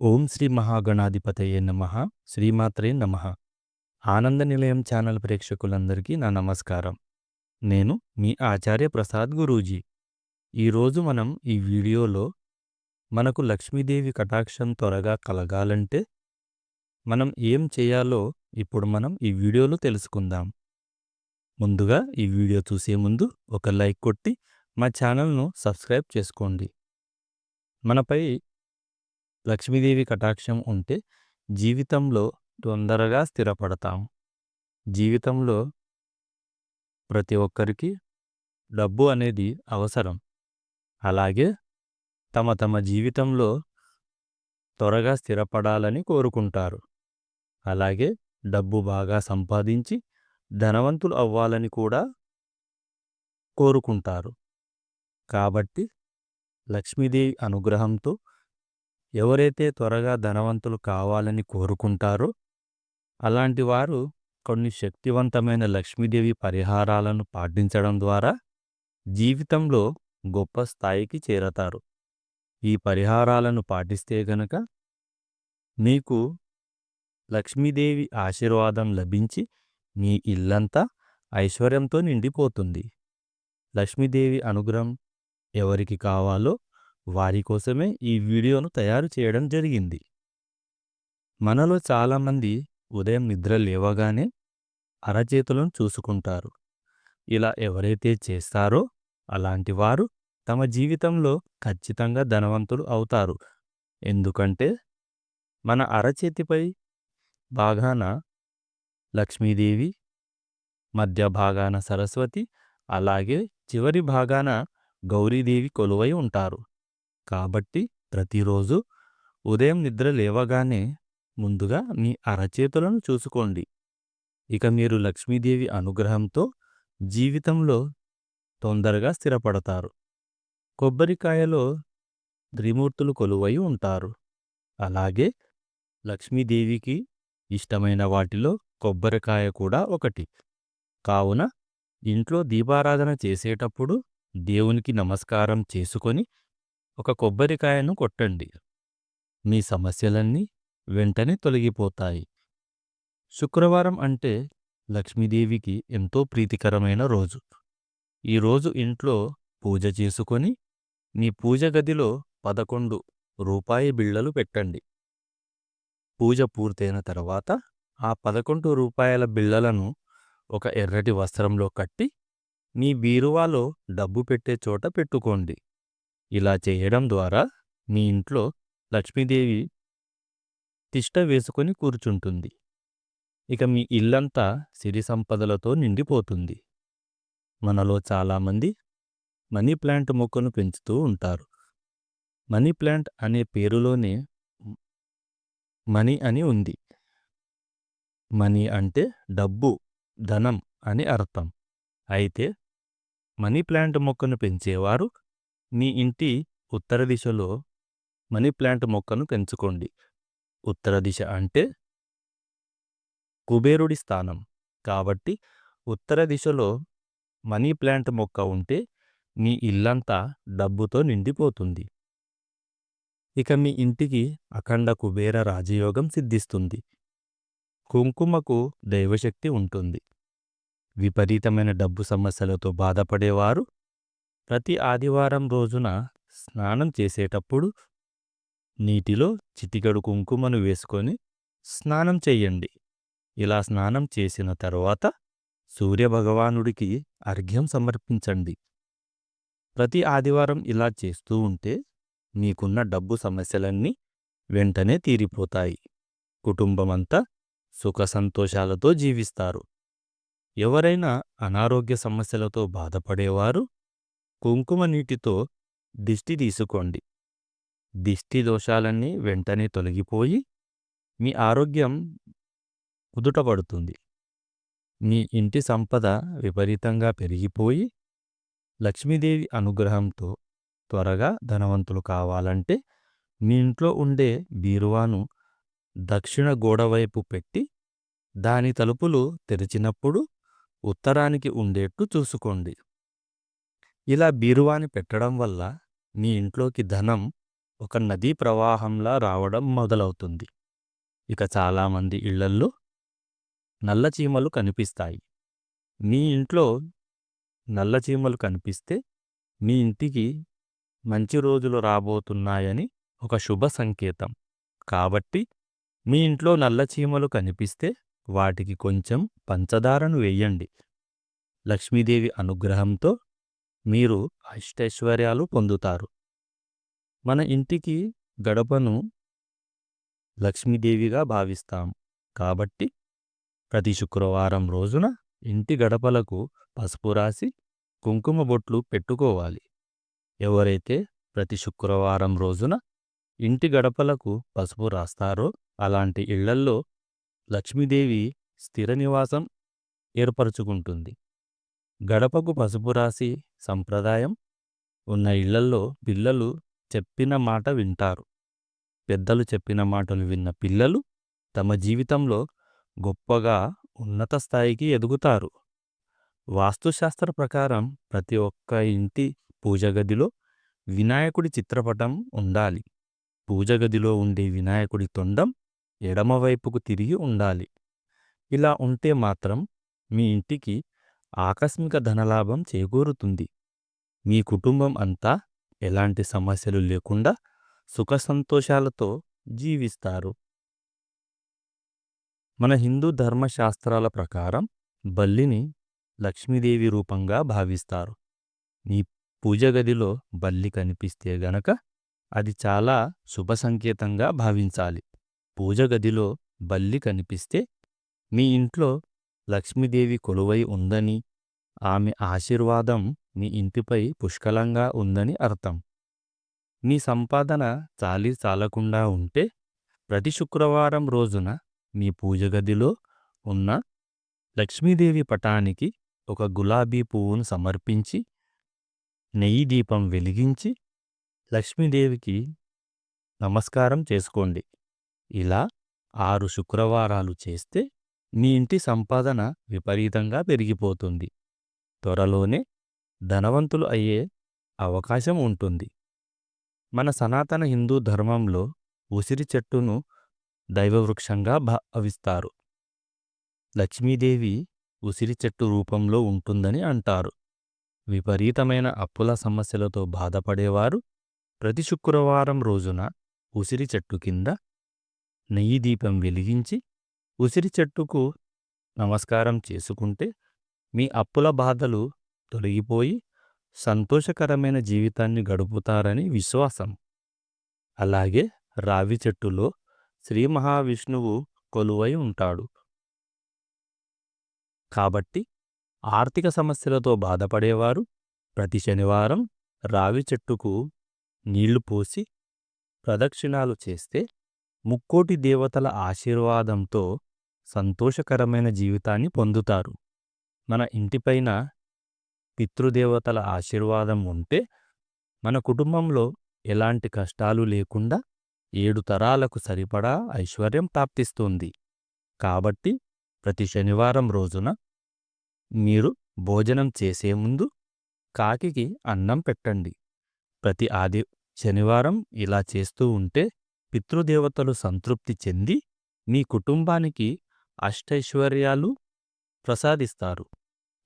ఓం శ్రీ మహాగణాధిపతయే నమ. శ్రీమాత్రే నమ. ఆనంద నిలయం ఛానల్ ప్రేక్షకులందరికీ నా నమస్కారం. నేను మీ ఆచార్య ప్రసాద్ గురూజీ. ఈరోజు మనం ఈ వీడియోలో మనకు లక్ష్మీదేవి కటాక్షం త్వరగా కలగాలంటే మనం ఏం చేయాలో ఇప్పుడు మనం ఈ వీడియోలో తెలుసుకుందాం. ముందుగా ఈ వీడియో చూసే ముందు ఒక లైక్ కొట్టి మా ఛానల్ను సబ్స్క్రైబ్ చేసుకోండి. మనపై లక్ష్మీదేవి కటాక్షం ఉంటే జీవితంలో తొందరగా స్థిరపడతాం. జీవితంలో ప్రతి ఒక్కరికి డబ్బు అనేది అవసరం. అలాగే తమ తమ జీవితంలో త్వరగా స్థిరపడాలని కోరుకుంటారు. అలాగే డబ్బు బాగా సంపాదించి ధనవంతులు అవ్వాలని కూడా కోరుకుంటారు. కాబట్టి లక్ష్మీదేవి అనుగ్రహంతో ఎవరైతే త్వరగా ధనవంతులు కావాలని కోరుకుంటారో అలాంటి వారు కొన్ని శక్తివంతమైన లక్ష్మీదేవి పరిహారాలను పాటించడం ద్వారా జీవితంలో గొప్ప స్థాయికి చేరతారు. ఈ పరిహారాలను పాటిస్తే గనక మీకు లక్ష్మీదేవి ఆశీర్వాదం లభించి మీ ఇల్లంతా ఐశ్వర్యంతో నిండిపోతుంది. లక్ష్మీదేవి అనుగ్రహం ఎవరికి కావాలో వారి కోసమే ఈ వీడియోను తయారు చేయడం జరిగింది. మనలో చాలామంది ఉదయం నిద్ర లేవగానే అరచేతులను చూసుకుంటారు. ఇలా ఎవరైతే చేస్తారో అలాంటి వారు తమ జీవితంలో ఖచ్చితంగా ధనవంతులు అవుతారు. ఎందుకంటే మన అరచేతిపై భాగాన లక్ష్మీదేవి మధ్య భాగాన సరస్వతి అలాగే చివరి భాగాన గౌరీదేవి కొలువై ఉంటారు. కాబట్టి ప్రతిరోజు ఉదయం నిద్ర లేవగానే ముందుగా మీ అరచేతులను చూసుకోండి. ఇక మీరు లక్ష్మీదేవి అనుగ్రహంతో జీవితంలో తొందరగా స్థిరపడతారు. కొబ్బరికాయలో త్రిమూర్తులు కొలువై ఉంటారు. అలాగే లక్ష్మీదేవికి ఇష్టమైన వాటిలో కొబ్బరికాయ కూడా ఒకటి. కావున ఇంట్లో దీపారాధన చేసేటప్పుడు దేవునికి నమస్కారం చేసుకొని ఒక కొబ్బరికాయను కొట్టండి. మీ సమస్యలన్నీ వెంటనే తొలగిపోతాయి. శుక్రవారం అంటే లక్ష్మీదేవికి ఎంతో ప్రీతికరమైన రోజు. ఈరోజు ఇంట్లో పూజ చేసుకొని మీ పూజ గదిలో పదకొండు రూపాయి బిళ్ళలు పెట్టండి. పూజ పూర్తయిన తర్వాత ఆ పదకొండు రూపాయల బిళ్ళలను ఒక ఎర్రటి వస్త్రంలో కట్టి మీ బీరువాలో డబ్బు పెట్టే చోట పెట్టుకోండి. ఇలా చేయడం ద్వారా మీ ఇంట్లో లక్ష్మీదేవి తిష్ట వేసుకొని కూర్చుంటుంది. ఇక మీ ఇల్లంతా సిరి సంపదలతో నిండిపోతుంది. మనలో చాలామంది మనీ ప్లాంట్ మొక్కను పెంచుతూ ఉంటారు. మనీ ప్లాంట్ అనే పేరులోనే మనీ అని ఉంది. మనీ అంటే డబ్బు ధనం అని అర్థం. అయితే మనీ ప్లాంట్ మొక్కను పెంచేవారు మీ ఇంటి ఉత్తర దిశలో మనీ ప్లాంట్ మొక్కను పెంచుకోండి. ఉత్తర దిశ అంటే కుబేరుడి స్థానం. కాబట్టి ఉత్తర దిశలో మనీ ప్లాంట్ మొక్క ఉంటే మీ ఇల్లంతా డబ్బుతో నిండిపోతుంది. ఇక మీ ఇంటికి అఖండ కుబేర రాజయోగం సిద్ధిస్తుంది. కుంకుమకు దైవశక్తి ఉంటుంది. విపరీతమైన డబ్బు సమస్యలతో బాధపడేవారు ప్రతి ఆదివారం రోజున స్నానం చేసేటప్పుడు నీటిలో చిటికడు కుంకుమను వేసుకొని స్నానం చెయ్యండి ఇలా స్నానం చేసిన తరువాత సూర్యభగవానుడికి అర్ఘ్యం సమర్పించండి. ప్రతి ఆదివారం ఇలా చేస్తూ ఉంటే మీకున్న డబ్బు సమస్యలన్నీ వెంటనే తీరిపోతాయి. కుటుంబమంతా సుఖ సంతోషాలతో జీవిస్తారు. ఎవరైనా అనారోగ్య సమస్యలతో బాధపడేవారు కుంకుమ నీటితో దిష్టి తీసుకోండి. దిష్టి దోషాలన్నీ వెంటనే తొలగిపోయి మీ ఆరోగ్యం కుదుటపడుతుంది. మీ ఇంటి సంపద విపరీతంగా పెరిగిపోయి లక్ష్మీదేవి అనుగ్రహంతో త్వరగా ధనవంతులు కావాలంటే మీ ఇంట్లో ఉండే బీరువాను దక్షిణ గోడవైపు పెట్టి దాని తలుపులు తెరిచినప్పుడు ఉత్తరానికి ఉండేట్టు చూసుకోండి. ఇలా బీరువాని పెట్టడం వల్ల మీ ఇంట్లోకి ధనం ఒక నదీ ప్రవాహంలా రావడం మొదలవుతుంది. ఇక చాలామంది ఇళ్ళల్లో నల్లచీమలు కనిపిస్తాయి. మీ ఇంట్లో నల్లచీమలు కనిపిస్తే మీ ఇంటికి మంచి రోజులు రాబోతున్నాయని ఒక శుభ సంకేతం. కాబట్టి మీ ఇంట్లో నల్లచీమలు కనిపిస్తే వాటికి కొంచెం పంచదారను వెయ్యండి లక్ష్మీదేవి అనుగ్రహంతో మీరు అష్టైశ్వర్యాలు పొందుతారు. మన ఇంటికి గడపను లక్ష్మీదేవిగా భావిస్తాం. కాబట్టి ప్రతి శుక్రవారం రోజున ఇంటి గడపలకు పసుపు రాసి కుంకుమ బొట్లు పెట్టుకోవాలి. ఎవరైతే ప్రతి శుక్రవారం రోజున ఇంటి గడపలకు పసుపు రాస్తారో అలాంటి ఇళ్ళల్లో లక్ష్మీదేవి స్థిర నివాసం ఏర్పరచుకుంటుంది. గడపకు పసుపు రాసి సంప్రదాయం ఉన్న ఇళ్ళల్లో పిల్లలు చెప్పిన మాట వింటారు. పెద్దలు చెప్పిన మాటలు విన్న పిల్లలు తమ జీవితంలో గొప్పగా ఉన్నత స్థాయికి ఎదుగుతారు. వాస్తుశాస్త్ర ప్రకారం ప్రతి ఒక్క ఇంటి పూజగదిలో వినాయకుడి చిత్రపటం ఉండాలి. పూజగదిలో ఉండే వినాయకుడి తొండం ఎడమవైపుకు తిరిగి ఉండాలి. ఇలా ఉంటే మాత్రం మీ ఇంటికి ఆకస్మిక ధనలాభం చేకూరుతుంది. మీ కుటుంబం అంతా ఎలాంటి సమస్యలు లేకుండా సుఖ సంతోషాలతో జీవిస్తారు. మన హిందూ ధర్మశాస్త్రాల ప్రకారం బల్లిని లక్ష్మీదేవి రూపంగా భావిస్తారు. మీ పూజగదిలో బల్లి కనిపిస్తే గనక అది చాలా శుభ సంకేతంగా భావించాలి. పూజగదిలో బల్లి కనిపిస్తే మీ ఇంట్లో లక్ష్మీదేవి కొలువై ఉందని ఆమె ఆశీర్వాదం మీ ఇంటిపై పుష్కలంగా ఉందని అర్థం. మీ సంపాదన చాలీ చాలకుండా ఉంటే ప్రతి శుక్రవారం రోజున మీ పూజగదిలో ఉన్న లక్ష్మీదేవి పటానికి ఒక గులాబీ పువ్వును సమర్పించి నెయ్యి దీపం వెలిగించి లక్ష్మీదేవికి నమస్కారం చేసుకోండి. ఇలా ఆరు శుక్రవారాలు చేస్తే మీ ఇంటి సంపాదన విపరీతంగా పెరిగిపోతుంది. త్వరలోనే ధనవంతులు అయ్యే అవకాశం ఉంటుంది. మన సనాతన హిందూ ధర్మంలో ఉసిరి చెట్టును దైవవృక్షంగా భావిస్తారు లక్ష్మీదేవి ఉసిరి చెట్టు రూపంలో ఉంటుందని అంటారు. విపరీతమైన అప్పుల సమస్యలతో బాధపడేవారు ప్రతి శుక్రవారం రోజున ఉసిరి చెట్టు కింద నెయ్యి దీపం వెలిగించి ఉసిరి చెట్టుకు నమస్కారం చేసుకుంటే మీ అప్పుల బాధలు తొలగిపోయి సంతోషకరమైన జీవితాన్ని గడుపుతారని విశ్వాసం. అలాగే రావి చెట్టులో శ్రీ మహావిష్ణువు కొలువై ఉంటాడు. కాబట్టి ఆర్థిక సమస్యలతో బాధపడేవారు ప్రతి శనివారం రావి చెట్టుకు నీళ్ళు పోసి ప్రదక్షిణాలు చేస్తే ముక్కోటి దేవతల ఆశీర్వాదంతో సంతోషకరమైన జీవితాన్ని పొందుతారు. మన ఇంటిపైన పితృదేవతల ఆశీర్వాదం ఉంటే మన కుటుంబంలో ఎలాంటి కష్టాలు లేకుండా ఏడు తరాలకు సరిపడా ఐశ్వర్యం ప్రాప్తిస్తుంది. కాబట్టి ప్రతి శనివారం రోజున మీరు భోజనం చేసే ముందు కాకికి అన్నం పెట్టండి. ప్రతి ఆది శనివారం ఇలా చేస్తూ ఉంటే పితృదేవతలు సంతృప్తి చెంది మీ కుటుంబానికి అష్టైశ్వర్యాలు ప్రసాదిస్తారు.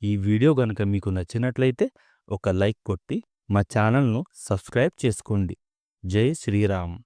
ఈ వీడియో గనుక మీకు నచ్చినట్లయితే ఒక లైక్ కొట్టి మా ఛానల్ను సబ్స్క్రైబ్ చేసుకోండి. జై శ్రీరామ్.